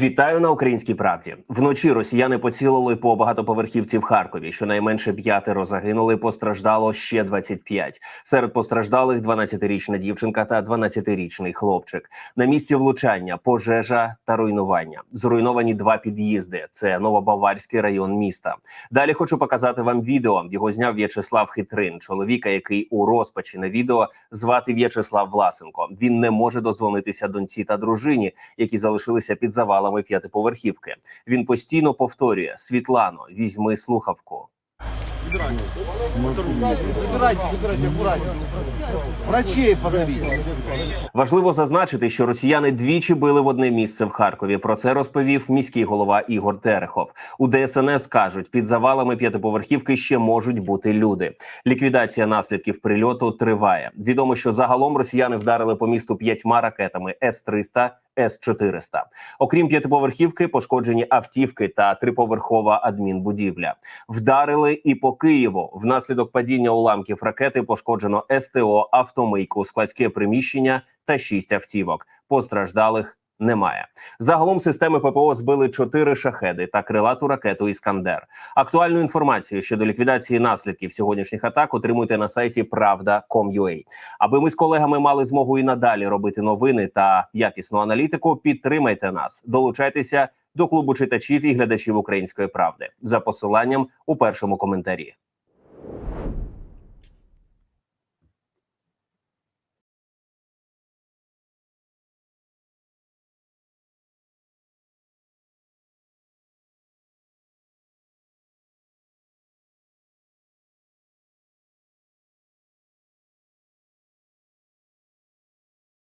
Вітаю на українській правді. Вночі росіяни поцілили по багатоповерхівці в Харкові. Щонайменше п'ятеро загинули. Постраждало ще 25. Серед постраждалих 12-річна дівчинка та 12-річний хлопчик. На місці влучання пожежа та руйнування. Зруйновані два під'їзди. Це Новобаварський район міста. Далі хочу показати вам відео. Його зняв В'ячеслав Хитрин, чоловіка, який у розпачі на відео звати В'ячеслав Власенко. Він не може дозвонитися доньці та дружині, які залишилися під завалами п'ятиповерхівки. Він постійно повторює: Світлано, візьми слухавку. Врачей. Важливо зазначити, що росіяни двічі били в одне місце в Харкові. Про це розповів міський голова Ігор Терехов. У ДСНС кажуть, під завалами п'ятиповерхівки ще можуть бути люди. Ліквідація наслідків прильоту триває. Відомо, що загалом росіяни вдарили по місту п'ятьма ракетами С-300, С-400. Окрім п'ятиповерхівки, пошкоджені автівки та триповерхова адмінбудівля. Вдарили і по Києву. Внаслідок падіння уламків ракети пошкоджено СТО, автомийку, складське приміщення та шість автівок. Постраждалих немає. Загалом системи ППО збили чотири шахеди та крилату ракету Іскандер. Актуальну інформацію щодо ліквідації наслідків сьогоднішніх атак отримуйте на сайті Правда.com.ua. Аби ми з колегами мали змогу і надалі робити новини та якісну аналітику. Підтримайте нас, долучайтеся до клубу читачів і глядачів української правди за посиланням у першому коментарі.